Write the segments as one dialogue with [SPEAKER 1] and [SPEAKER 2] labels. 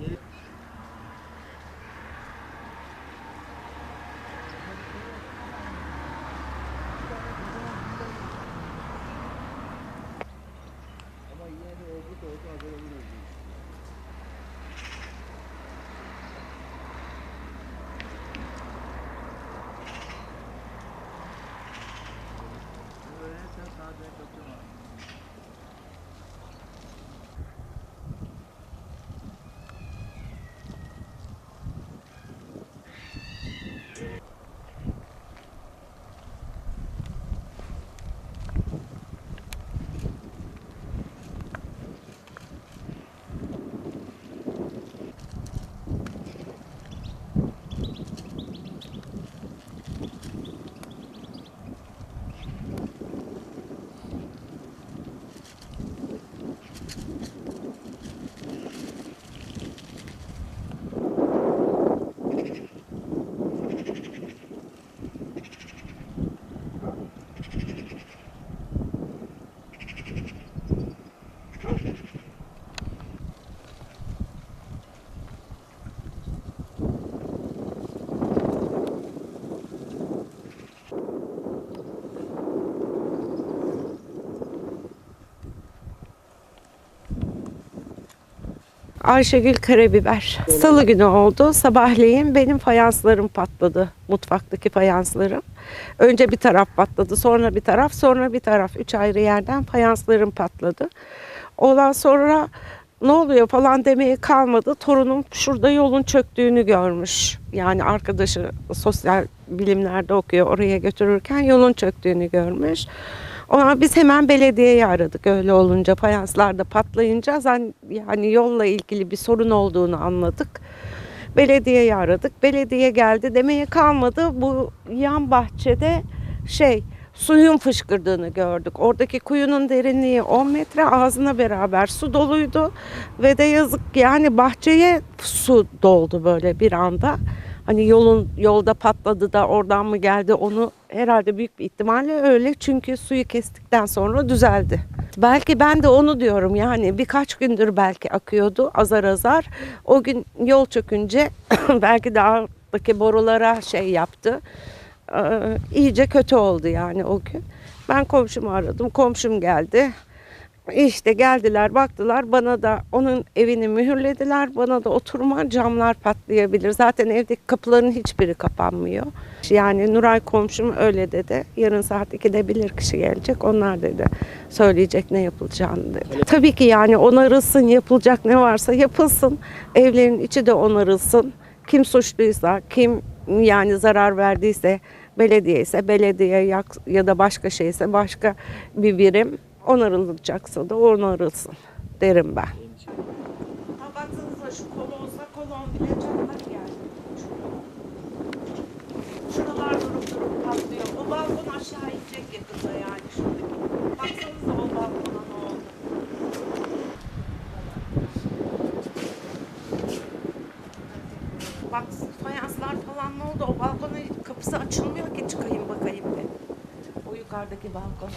[SPEAKER 1] ama yine de oldu da oldu haber olur. Öğrenirsen saatine kaçırma.
[SPEAKER 2] Ayşegül Karabiber. Salı günü oldu. Sabahleyin benim fayanslarım patladı. Mutfaktaki fayanslarım. Önce bir taraf patladı, sonra bir taraf, sonra bir taraf. Üç ayrı yerden fayanslarım patladı. Ondan sonra ne oluyor falan demeye kalmadı. Torunum şurada yolun çöktüğünü görmüş. Yani arkadaşı sosyal bilimlerde okuyor. Oraya götürürken yolun çöktüğünü görmüş. Ona biz hemen belediyeyi aradık öyle olunca fayanslar da patlayınca yani yolla ilgili bir sorun olduğunu anladık. Belediyeyi aradık. Belediye geldi demeye kalmadı. Bu yan bahçede şey suyun fışkırdığını gördük. Oradaki kuyunun derinliği 10 metre ağzına beraber su doluydu ve de yazık yani bahçeye su doldu böyle bir anda. Hani yolun yolda patladı da oradan mı geldi onu herhalde büyük bir ihtimalle öyle çünkü suyu kestikten sonra düzeldi. Belki ben de onu diyorum yani birkaç gündür belki akıyordu azar azar. O gün yol çökünce belki de alttaki borulara şey yaptı. Ee, iyice kötü oldu yani o gün. Ben komşumu aradım. Komşum geldi. İşte geldiler baktılar bana da onun evini mühürlediler. Bana da oturma camlar patlayabilir. Zaten evdeki kapıların hiçbiri kapanmıyor. Yani Nuray komşum öyle dedi. Yarın saat 2'de bilir kişi gelecek. Onlar dedi söyleyecek ne yapılacağını dedi. Tabii ki yani onarılsın yapılacak ne varsa yapılsın. Evlerin içi de onarılsın. Kim suçluysa, kim yani zarar verdiyse belediye ise belediye ya da başka şeyse başka bir birim onarılacaksa da onarılsın derim ben. Ha baksanıza şu kolonsa kolon bile çatlak yani. Şuralar durup durup patlıyor. O balkon aşağı inecek yakında yani şuradaki. Baksanıza o balkona ne oldu. Bak fayanslar falan ne oldu? O balkonun kapısı açılmıyor ki çıkayım bakayım bir. O yukarıdaki balkon.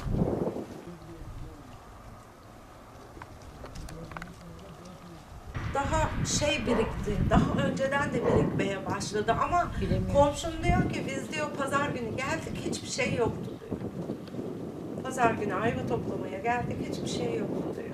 [SPEAKER 2] Daha şey birikti. Daha önceden de birikmeye başladı ama komşum diyor ki biz diyor pazar günü geldik hiçbir şey yoktu diyor. Pazar günü ayva toplamaya geldik hiçbir şey yoktu diyor.